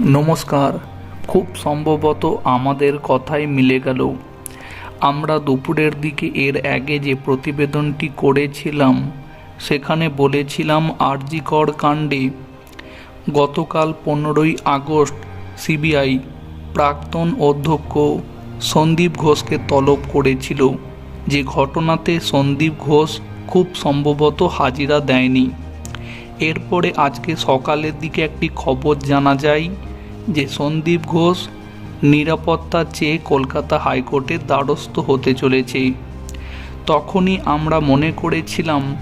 নমস্কার। খুব সম্ভবত আমাদের কথাই মিলে গেল। আমরা দুপুরের দিকে এর আগে যে প্রতিবেদনটি করেছিলাম, সেখানে বলেছিলাম আরজিকর কাণ্ডে। গতকাল পনেরোই আগস্ট সিবিআই প্রাক্তন অধ্যক্ষ সন্দীপ ঘোষকে তলব করেছিল। যে ঘটনাতে সন্দীপ ঘোষ খুব সম্ভবত হাজিরা দেয়নি। এরপরে আজকে সকালের দিকে একটি খবর জানা যায় যে সন্দীপ ঘোষ নিরাপত্তা চেয়ে কলকাতা হাইকোর্টের দ্বারস্থ হতে চলেছে। তখনই আমরা মনে করেছিলাম,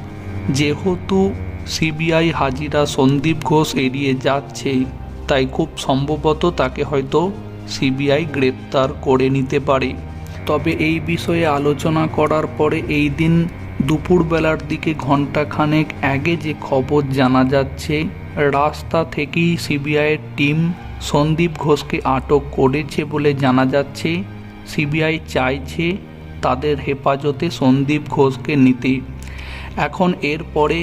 যেহেতু সিবিআই হাজিরা সন্দীপ ঘোষ এড়িয়ে যাচ্ছে, তাই খুব সম্ভবত তাকে হয়তো সিবিআই গ্রেপ্তার করে নিতে পারে। তবে এই বিষয়ে আলোচনা করার পরে এই দিন দুপুরবেলার দিকে ঘন্টাখানেক আগে যে খবর জানা যাচ্ছে, রাস্তা থেকেই সিবিআইয়ের টিম সন্দীপ ঘোষকে আটক করেছে বলে জানা যাচ্ছে। সিবিআই চাইছে তাদের হেফাজতে সন্দীপ ঘোষকে নিতে। এখন এরপরে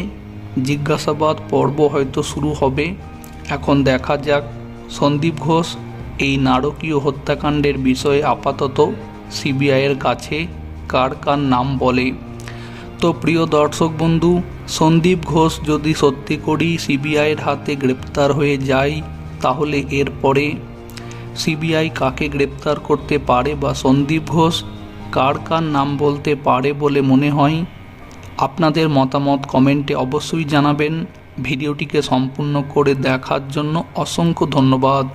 জিজ্ঞাসাবাদ পর্ব হয়তো শুরু হবে। এখন দেখা যাক, সন্দীপ ঘোষ এই নারকীয় হত্যাকাণ্ডের বিষয়ে আপাতত সিবিআইয়ের কাছে কার কার নাম বলে। তো প্রিয় দর্শক বন্ধু, সন্দীপ ঘোষ যদি সত্যি করেই সিবিআইয়ের হাতে গ্রেপ্তার হয়ে যায় তাহলে এরপরে সিবিআই কাকে গ্রেপ্তার করতে পারে বা সন্দীপ ঘোষ কার কার নাম বলতে পারে বলে মনে হয়, আপনাদের মতামত কমেন্টে অবশ্যই জানাবেন। ভিডিওটিকে সম্পূর্ণ করে দেখার জন্য অসংখ্য ধন্যবাদ।